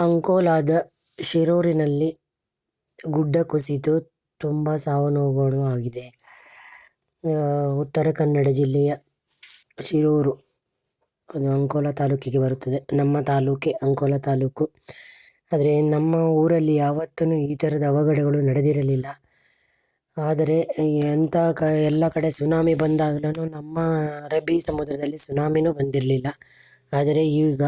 ಅಂಕೋಲಾದ ಶಿರೂರಿನಲ್ಲಿ ಗುಡ್ಡ ಕುಸಿತು ತುಂಬ ಸಾವು-ನೋವುಗಳು ಆಗಿದೆ. ಉತ್ತರ ಕನ್ನಡ ಜಿಲ್ಲೆಯ ಶಿರೂರು, ಅದು ಅಂಕೋಲಾ ತಾಲೂಕಿಗೆ ಬರುತ್ತದೆ. ನಮ್ಮ ತಾಲೂಕೆ ಅಂಕೋಲಾ ತಾಲೂಕು. ಆದರೆ ನಮ್ಮ ಊರಲ್ಲಿ ಯಾವತ್ತೂ ಈ ಥರದ ಅವಘಡಗಳು ನಡೆದಿರಲಿಲ್ಲ. ಆದರೆ ಎಂಥ ಕ, ಎಲ್ಲ ಕಡೆ ಸುನಾಮಿ ಬಂದಾಗಲೂ ನಮ್ಮ ಅರಬ್ಬಿ ಸಮುದ್ರದಲ್ಲಿ ಸುನಾಮಿನೂ ಬಂದಿರಲಿಲ್ಲ. ಆದರೆ ಈಗ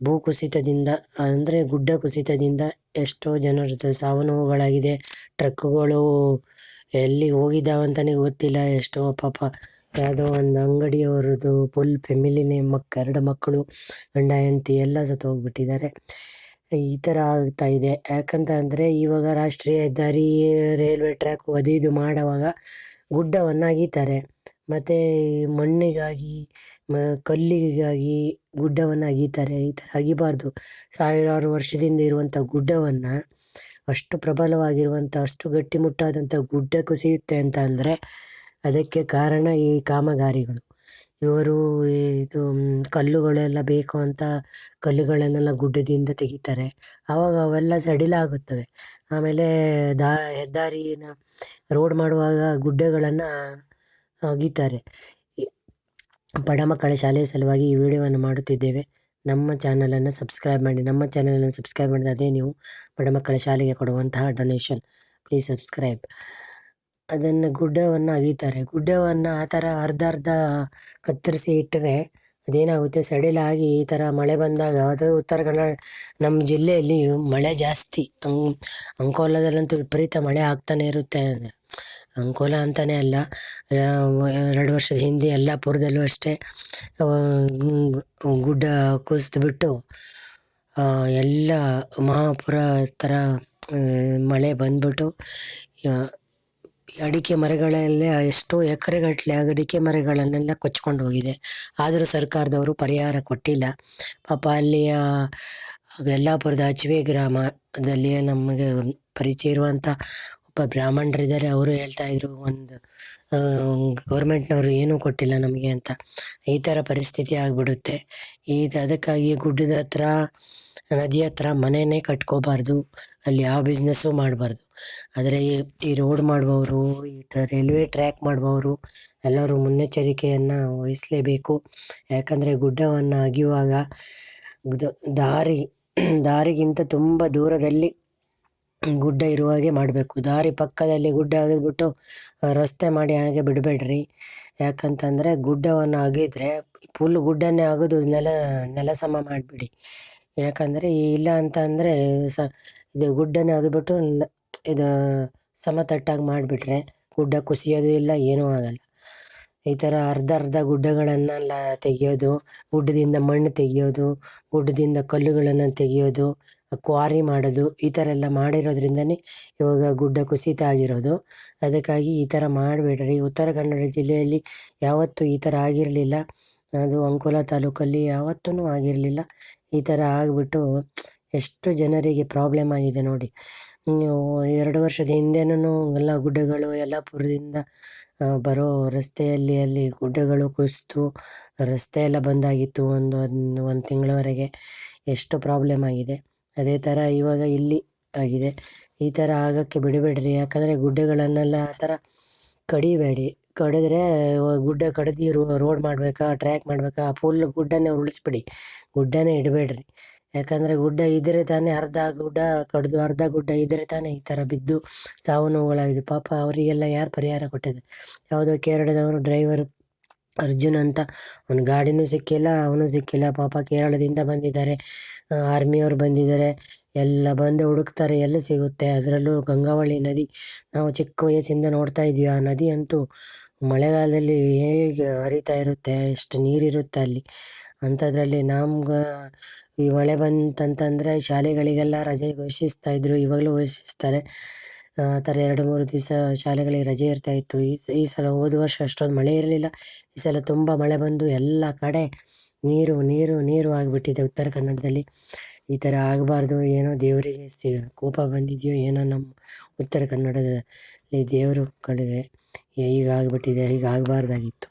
ಭೂಕುಸಿತದಿಂದ, ಅಂದರೆ ಗುಡ್ಡ ಕುಸಿತದಿಂದ ಎಷ್ಟೋ ಜನರದ್ದು ಸಾವು-ನೋವುಗಳಾಗಿದೆ. ಟ್ರಕ್ಗಳು ಎಲ್ಲಿ ಹೋಗಿದ್ದಾವಂತಲೇ ಗೊತ್ತಿಲ್ಲ. ಎಷ್ಟೋ ಪಾಪ ಯಾವುದೋ ಒಂದು ಅಂಗಡಿಯವರದು ಫುಲ್ ಫ್ಯಾಮಿಲಿನೇ ಮಕ್, ಎರಡು ಮಕ್ಕಳು, ಗಂಡ, ಹೆಂಡತಿ ಎಲ್ಲ ಸತ್ತು ಹೋಗ್ಬಿಟ್ಟಿದ್ದಾರೆ. ಈ ಥರ ಆಗ್ತಾ ಇದೆ. ಯಾಕಂತ ಅಂದರೆ ಇವಾಗ ರಾಷ್ಟ್ರೀಯ ಹೆದ್ದಾರಿ, ರೈಲ್ವೆ ಟ್ರ್ಯಾಕು ಅದು ಇದು ಮಾಡುವಾಗ ಅಗೀತಾರೆ. ಮತ್ತು ಮಣ್ಣಿಗಾಗಿ, ಮ, ಕಲ್ಲಿಗಾಗಿ ಗುಡ್ಡವನ್ನು ಅಗೀತಾರೆ. ಈ ಥರ ಅಗಿಬಾರ್ದು ಸಾವಿರಾರು ವರ್ಷದಿಂದ ಇರುವಂಥ ಗುಡ್ಡವನ್ನು ಅಷ್ಟು ಪ್ರಬಲವಾಗಿರುವಂಥ ಅಷ್ಟು ಗಟ್ಟಿಮುಟ್ಟಾದಂಥ ಗುಡ್ಡ ಕುಸಿಯುತ್ತೆ ಅಂತ ಅಂದರೆ ಅದಕ್ಕೆ ಕಾರಣ ಈ ಕಾಮಗಾರಿಗಳು. ಇವರು ಇದು ಕಲ್ಲುಗಳೆಲ್ಲ ಬೇಕು ಅಂತ ಕಲ್ಲುಗಳನ್ನೆಲ್ಲ ಗುಡ್ಡದಿಂದ ತೆಗಿತಾರೆ. ಆವಾಗ ಅವೆಲ್ಲ ಸಡಿಲಾಗುತ್ತವೆ. ಆಮೇಲೆ ದಾ, ಹೆದ್ದಾರಿನ ರೋಡ್ ಮಾಡುವಾಗ ಗುಡ್ಡಗಳನ್ನು ಅಗೀತಾರೆ. ಬಡ ಮಕ್ಕಳ ಶಾಲೆಯ ಸಲುವಾಗಿ ಈ ವಿಡಿಯೋವನ್ನು ಮಾಡುತ್ತಿದ್ದೇವೆ. ನಮ್ಮ ಚಾನಲನ್ನು ಸಬ್ಸ್ಕ್ರೈಬ್ ಮಾಡಿ. ನಮ್ಮ ಚಾನಲನ್ನು ಸಬ್ಸ್ಕ್ರೈಬ್ ಮಾಡಿದ ಅದೇ ನೀವು ಬಡ ಮಕ್ಕಳ ಶಾಲೆಗೆ ಕೊಡುವಂತಹ ಡೊನೇಷನ್. Please subscribe. ಅದನ್ನು ಗುಡ್ಡವನ್ನು ಅಗೀತಾರೆ. ಗುಡ್ಡವನ್ನು ಆ ಥರ ಅರ್ಧ ಅರ್ಧ ಕತ್ತರಿಸಿ ಇಟ್ಟರೆ ಅದೇನಾಗುತ್ತೆ ಸಡಿಲಾಗಿ ಈ ಥರ ಮಳೆ ಬಂದಾಗ, ಅದು ಉತ್ತರ ಕನ್ನಡ, ನಮ್ಮ ಜಿಲ್ಲೆಯಲ್ಲಿ ಮಳೆ ಜಾಸ್ತಿ. ಅಂಕೋಲದಲ್ಲಂತೂ ವಿಪರೀತ ಮಳೆ ಆಗ್ತಾನೆ ಇರುತ್ತೆ. ಅಂಕೋಲಾ ಅಂತಲೇ ಅಲ್ಲ ಎರಡು ವರ್ಷದ ಹಿಂದೆ ಯಲ್ಲಾಪುರದಲ್ಲೂ ಅಷ್ಟೇ ಗುಡ್ಡ ಕುಸಿದ್ಬಿಟ್ಟು ಎಲ್ಲ ಮಹಾಪುರ ಥರ ಮಳೆ ಬಂದ್ಬಿಟ್ಟು ಅಡಿಕೆ ಮರಗಳಲ್ಲೇ ಎಷ್ಟೋ ಎಕರೆಗಟ್ಟಲೆ ಅಡಿಕೆ ಮರಗಳನ್ನೆಲ್ಲ ಕೊಚ್ಕೊಂಡು ಹೋಗಿದೆ. ಆದರೂ ಸರ್ಕಾರದವರು ಪರಿಹಾರ ಕೊಟ್ಟಿಲ್ಲ. ಪಾಪ ಅಲ್ಲಿಯ ಯಲ್ಲಾಪುರದ ಅಚ್ವೆ ಗ್ರಾಮದಲ್ಲಿ ನಮಗೆ ಪರಿಚಯ ಇರುವಂಥ ಒಬ್ಬ ಬ್ರಾಹ್ಮಣರಿದ್ದಾರೆ. ಅವರು ಹೇಳ್ತಾ ಇದ್ರು ಒಂದು ಗೌರ್ಮೆಂಟ್ನವರು ಏನೂ ಕೊಟ್ಟಿಲ್ಲ ನಮಗೆ ಅಂತ. ಈ ಥರ ಪರಿಸ್ಥಿತಿ ಆಗಿಬಿಡುತ್ತೆ. ಇದು ಅದಕ್ಕಾಗಿ ಗುಡ್ಡದ ಹತ್ರ, ನದಿ ಹತ್ರ ಮನೆಯೇ ಕಟ್ಕೋಬಾರ್ದು. ಅಲ್ಲಿ ಯಾವ ಬಿಸ್ನೆಸ್ಸು ಮಾಡಬಾರ್ದು. ಆದರೆ ಈ ರೋಡ್ ಮಾಡುವವರು, ಈ ರೈಲ್ವೆ ಟ್ರ್ಯಾಕ್ ಮಾಡುವವರು ಎಲ್ಲರೂ ಮುನ್ನೆಚ್ಚರಿಕೆಯನ್ನು ವಹಿಸಲೇಬೇಕು. ಯಾಕಂದರೆ ಗುಡ್ಡವನ್ನು ಅಗೆಯುವಾಗ ದಾರಿ, ದಾರಿಗಿಂತ ತುಂಬ ದೂರದಲ್ಲಿ ಗುಡ್ಡ ಇರುವ ಹಾಗೆ ಮಾಡಬೇಕು. ದಾರಿ ಪಕ್ಕದಲ್ಲಿ ಗುಡ್ಡ ಅಗೆದ್ಬಿಟ್ಟು ರಸ್ತೆ ಮಾಡಿ ಹಾಗೆ ಬಿಡಬೇಡ್ರಿ. ಯಾಕಂತಂದರೆ ಗುಡ್ಡವನ್ನು ಅಗೆದ್ರೆ ಫುಲ್ ಗುಡ್ಡನ್ನೇ ಅಗೆದು ನೆಲ ನೆಲ ಸಮ ಮಾಡಿಬಿಡಿ. ಯಾಕಂದರೆ ಇಲ್ಲ ಅಂತ ಅಂದರೆ ಸ, ಇದು ಗುಡ್ಡನ್ನೇ ಅಗೆದ್ಬಿಟ್ಟು ಇದು ಸಮತಟ್ಟಾಗಿ ಮಾಡಿಬಿಟ್ರೆ ಗುಡ್ಡ ಕುಸಿಯೋದು ಇಲ್ಲ, ಏನೂ ಆಗಲ್ಲ. ಈ ಥರ ಅರ್ಧ ಅರ್ಧ ಗುಡ್ಡಗಳನ್ನೆಲ್ಲ ತೆಗೆಯೋದು, ಗುಡ್ಡದಿಂದ ಮಣ್ಣು ತೆಗೆಯೋದು, ಗುಡ್ಡದಿಂದ ಕಲ್ಲುಗಳನ್ನು ತೆಗೆಯೋದು, ಕ್ವಾರಿ ಮಾಡೋದು ಈ ಥರ ಎಲ್ಲ ಮಾಡಿರೋದ್ರಿಂದನೇ ಇವಾಗ ಗುಡ್ಡ ಕುಸಿತ ಆಗಿರೋದು. ಅದಕ್ಕಾಗಿ ಈ ಥರ ಮಾಡಬೇಡ್ರಿ. ಉತ್ತರ ಕನ್ನಡ ಜಿಲ್ಲೆಯಲ್ಲಿ ಯಾವತ್ತೂ ಈ ಥರ ಆಗಿರಲಿಲ್ಲ. ಅದು ಅಂಕೋಲ ತಾಲೂಕಲ್ಲಿ ಯಾವತ್ತೂ ಆಗಿರಲಿಲ್ಲ. ಈ ಥರ ಆಗಿಬಿಟ್ಟು ಎಷ್ಟು ಜನರಿಗೆ ಪ್ರಾಬ್ಲಮ್ ಆಗಿದೆ ನೋಡಿ. ಎರಡು ವರ್ಷದ ಹಿಂದೆನೂ ಎಲ್ಲ ಗುಡ್ಡಗಳು ಯಲ್ಲಾಪುರದಿಂದ ಬರೋ ರಸ್ತೆಯಲ್ಲಿ ಅಲ್ಲಿ ಗುಡ್ಡಗಳು ಕುಸಿತು ರಸ್ತೆ ಎಲ್ಲ ಬಂದಾಗಿತ್ತು. ಒಂದು ಒಂದು ಒಂದು ತಿಂಗಳವರೆಗೆ ಎಷ್ಟು ಪ್ರಾಬ್ಲಮ್ ಆಗಿದೆ. ಅದೇ ಥರ ಇವಾಗ ಇಲ್ಲಿ ಆಗಿದೆ. ಈ ಥರ ಆಗೋಕ್ಕೆ ಬಿಡಬೇಡ್ರಿ. ಯಾಕಂದರೆ ಗುಡ್ಡಗಳನ್ನೆಲ್ಲ ಆ ಥರ ಕಡಿಬೇಡಿ. ಕಡಿದ್ರೆ ಗುಡ್ಡ ಕಡ್ದು ರೋಡ್ ಮಾಡಬೇಕಾ ಟ್ರ್ಯಾಕ್ ಮಾಡಬೇಕಾ ಫುಲ್ ಗುಡ್ಡನೇ ಉರುಳಿಸ್ಬಿಡಿ. ಗುಡ್ಡನೇ ಇಡಬೇಡ್ರಿ. ಯಾಕಂದರೆ ಗುಡ್ಡ ಇದ್ದರೆ ತಾನೇ ಅರ್ಧ ಗುಡ್ಡ ಕಡಿದು ಅರ್ಧ ಗುಡ್ಡ ಇದ್ದರೆ ತಾನೇ ಈ ಥರ ಬಿದ್ದು ಸಾವು-ನೋವುಗಳಾಗಿದೆ. ಪಾಪ ಅವರಿಗೆಲ್ಲ ಯಾರು ಪರಿಹಾರ ಕೊಟ್ಟಿದೆ ಯಾವುದೋ ಕೇರಳದವರು ಡ್ರೈವರ್ ಅರ್ಜುನ್ ಅಂತ ಅವ್ನ ಗಾಡಿನೂ ಸಿಕ್ಕಿಲ್ಲ, ಅವನು ಸಿಕ್ಕಿಲ್ಲ. ಪಾಪ ಕೇರಳದಿಂದ ಬಂದಿದ್ದಾರೆ. ಆರ್ಮಿಯವರು ಬಂದಿದ್ದಾರೆ. ಎಲ್ಲ ಬಂದು ಹುಡುಕ್ತಾರೆ ಎಲ್ಲ ಸಿಗುತ್ತೆ. ಅದರಲ್ಲೂ ಗಂಗಾವಳಿ ನದಿ ನಾವು ಚಿಕ್ಕ ವಯಸ್ಸಿಂದ ನೋಡ್ತಾ ಇದ್ವಿ. ಆ ನದಿ ಅಂತೂ ಮಳೆಗಾಲದಲ್ಲಿ ಹೇಗೆ ಹರಿತಾ ಇರುತ್ತೆ. ಎಷ್ಟು ನೀರಿರುತ್ತೆ ಅಲ್ಲಿ. ಅಂಥದ್ರಲ್ಲಿ ನಮ್ಗೆ ಈ ಮಳೆ ಬಂತಂತಂದರೆ ಶಾಲೆಗಳಿಗೆಲ್ಲ ರಜೆ ಘೋಷಿಸ್ತಾ ಇದ್ದರು ಇವಾಗಲೂ ಘೋಷಿಸ್ತಾರೆ. ಆ ಥರ ಎರಡು ಮೂರು ದಿವಸ ಶಾಲೆಗಳಿಗೆ ರಜೆ ಇರ್ತಾ ಇತ್ತು. ಈ ಈ ಸಲ ಹೋದ ವರ್ಷ ಅಷ್ಟೊಂದು ಮಳೆ ಇರಲಿಲ್ಲ. ಈ ಸಲ ತುಂಬ ಮಳೆ ಬಂದು ಎಲ್ಲ ಕಡೆ ನೀರು ನೀರು ನೀರು ಆಗಿಬಿಟ್ಟಿದೆ ಉತ್ತರ ಕನ್ನಡದಲ್ಲಿ. ಈ ಥರ ಆಗಬಾರ್ದು. ಏನೋ ದೇವರಿಗೆ ಸಿ, ಕೋಪ ಬಂದಿದೆಯೋ ಏನೋ ನಮ್ಮ ಉತ್ತರ ಕನ್ನಡದಲ್ಲಿ ದೇವರು ಕಡೆಗೆ ಹೀಗಾಗ್ಬಿಟ್ಟಿದೆ. ಹೀಗಾಗಬಾರ್ದಾಗಿತ್ತು.